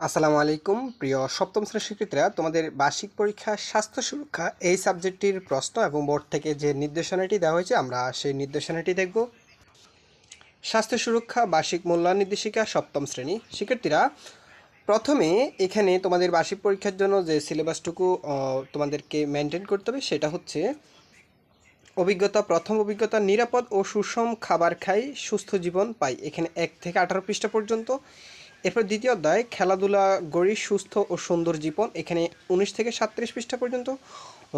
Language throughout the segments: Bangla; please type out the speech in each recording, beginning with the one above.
আসসালামু আলাইকুম। প্রিয় সপ্তম শ্রেণির শিক্ষার্থীরা, তোমাদের বার্ষিক পরীক্ষা স্বাস্থ্য সুরক্ষা এই সাবজেক্টটির প্রশ্ন এবং বোর্ড থেকে যে নির্দেশনাটি দেওয়া হয়েছে, আমরা সেই নির্দেশনাটি দেখব। স্বাস্থ্য সুরক্ষা, বার্ষিক মূল্যায়ন নির্দেশিকা, সপ্তম শ্রেণি। শিক্ষার্থীরা, প্রথমে এখানে তোমাদের বার্ষিক পরীক্ষার জন্য যে সিলেবাসটুকু তোমাদেরকে মেনটেন করতে হবে, সেটা হচ্ছে অভিজ্ঞতা, প্রথম অভিজ্ঞতা, নিরাপদ ও সুষম খাবার খাই, সুস্থ জীবন পাই। এখানে এক থেকে আঠারো পৃষ্ঠা পর্যন্ত। এরপর দ্বিতীয় অধ্যায়, খেলাধুলা, গড়ি, সুস্থ ও সুন্দর জীবন। এখানে উনিশ থেকে সাতত্রিশ পৃষ্ঠা পর্যন্ত।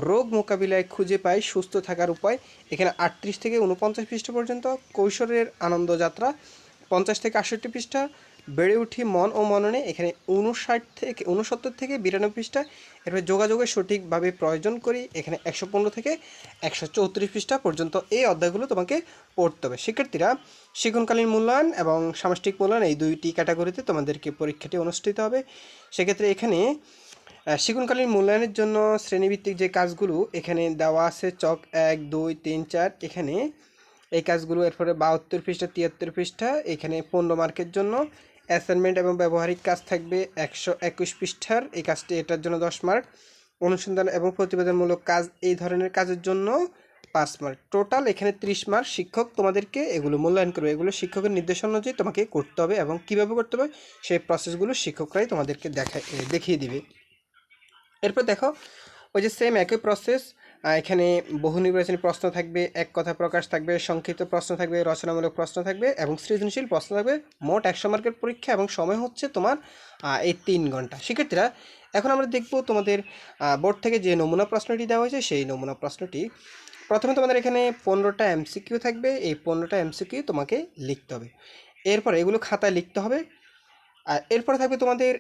রোগ মোকাবিলায় খুঁজে পায় সুস্থ থাকার উপায়। এখানে আটত্রিশ থেকে উনপঞ্চাশ পৃষ্ঠা পর্যন্ত। কৈশোরের আনন্দযাত্রা, পঞ্চাশ থেকে আটষট্টি পৃষ্ঠা। বেড়ে উঠি মন ও মননে। এখানে উনষাট থেকে উনসত্তর থেকে বিরানব্বই পৃষ্ঠা। এরপরে যোগাযোগের সঠিকভাবে প্রয়োজন করি, এখানে একশো পনেরো থেকে একশো চৌত্রিশ পৃষ্ঠা পর্যন্ত এই অধ্যায়গুলো তোমাকে পড়তে হবে। শিক্ষার্থীরা, শিক্ষণকালীন মূল্যায়ন এবং সামষ্টিক মূল্যায়ন এই দুইটি ক্যাটাগরিতে তোমাদেরকে পরীক্ষাটি অনুষ্ঠিত হবে। সেক্ষেত্রে এখানে শিক্ষণকালীন মূল্যায়নের জন্য শ্রেণীভিত্তিক যে কাজগুলো, এখানে দেওয়া আছে চক এক, দুই, তিন, চার। এখানে এই কাজগুলো, এরপরে বাহাত্তর পৃষ্ঠা, তিয়াত্তর পৃষ্ঠা, এখানে পনেরো মার্কের জন্য। অ্যাসাইনমেন্ট এবং ব্যবহারিক কাজ থাকবে একশো একুশ পৃষ্ঠার। এই কাজটি এটার জন্য দশ মার্ক। অনুসন্ধান এবং প্রতিবেদনমূলক কাজ এই ধরনের কাজের জন্য পাঁচ মার্ক। টোটাল এখানে ত্রিশ মার্ক। শিক্ষক তোমাদেরকে এগুলো মূল্যায়ন করবে। এগুলো শিক্ষকের নির্দেশনা অনুযায়ী তোমাকে করতে হবে এবং কীভাবে করতে হবে সেই প্রসেসগুলো শিক্ষকরাই তোমাদেরকে দেখা দেখিয়ে দিবে। এরপর দেখো, ওই যে সেম একই প্রসেস এখানে বহু নির্বাচনী প্রশ্ন থাকবে, এক কথা প্রকাশ থাকবে, সংক্ষিপ্ত প্রশ্ন থাকবে, রচনামূলক প্রশ্ন থাকবে এবং সৃজনশীল প্রশ্ন থাকবে। মোট একশো মার্কের পরীক্ষা এবং সময় হচ্ছে তোমার এই তিন ঘণ্টা। শিক্ষার্থীরা, এখন আমরা দেখব তোমাদের বোর্ড থেকে যে নমুনা প্রশ্নটি দেওয়া হয়েছে, সেই নমুনা প্রশ্নটি। প্রথমে তোমাদের এখানে পনেরোটা এমসিকিউ থাকবে। এই পনেরোটা এমসিকিউ তোমাকে লিখতে হবে। এরপর এগুলো খাতায় লিখতে হবে। এরপরে থাকবে তোমাদের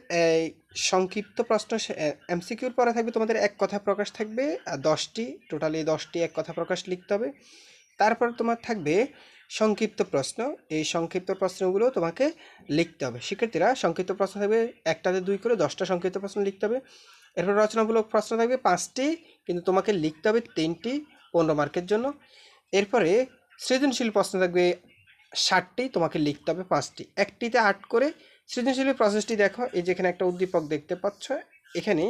সংক্ষিপ্ত প্রশ্ন এমসিকিউর পরে থাকবে তোমাদের এক কথা প্রকাশ থাকবে, আর দশটি, টোটালি দশটি এক কথা প্রকাশ লিখতে হবে। তারপর তোমার থাকবে সংক্ষিপ্ত প্রশ্ন, এই সংক্ষিপ্ত প্রশ্নগুলো তোমাকে লিখতে হবে। শিক্ষার্থীরা, সংক্ষিপ্ত প্রশ্ন থাকবে একটাতে দুই করে, দশটা সংক্ষিপ্ত প্রশ্ন লিখতে হবে। এরপর রচনামূলক প্রশ্ন থাকবে পাঁচটি, কিন্তু তোমাকে লিখতে হবে তিনটি, পনেরো মার্কের জন্য। এরপরে সৃজনশীল প্রশ্ন থাকবে ষাটটি, তোমাকে লিখতে হবে পাঁচটি। একটিতে আট করে সৃজনশীলের প্রসেসটি দেখো, এই যে এখানে একটা উদ্দীপক দেখতে পাচ্ছ, এখানে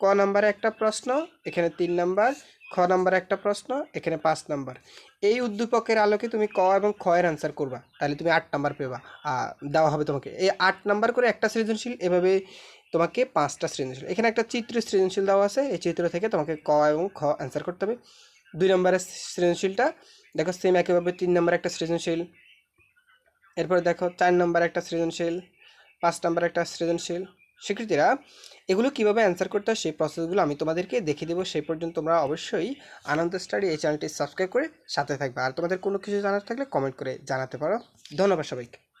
ক নাম্বারে একটা প্রশ্ন, এখানে তিন নাম্বার খ নাম্বারে একটা প্রশ্ন, এখানে পাঁচ নাম্বার এই উদ্দীপকের আলোকে তুমি ক এবং খ এর আনসার করবা, তাহলে তুমি আট নাম্বার পেবা দেওয়া হবে তোমাকে। এই আট নাম্বার করে একটা সৃজনশীল, এভাবে তোমাকে পাঁচটা সৃজনশীল। এখানে একটা চিত্র সৃজনশীল দেওয়া আছে, এই চিত্র থেকে তোমাকে ক এবং খ অ্যান্সার করতে হবে। দুই নম্বরের সৃজনশীলটা, দেখো সেম একইভাবে তিন নম্বর একটা সৃজনশীল। এরপর দেখো চার নম্বর একটা সৃজনশীল। পাঁচ নাম্বার একটা সৃজনশীল স্বীকৃতিরা, এগুলো কীভাবে অ্যান্সার করতে হয় সেই প্রসেসগুলো আমি তোমাদেরকে দেখে দেবো। সেই পর্যন্ত তোমরা অবশ্যই আনন্দ স্টাডি এই চ্যানেলটি সাবস্ক্রাইব করে সাথে থাকবে। আর তোমাদের কোনো কিছু জানার থাকলে কমেন্ট করে জানাতে পারো। ধন্যবাদ সবাইকে।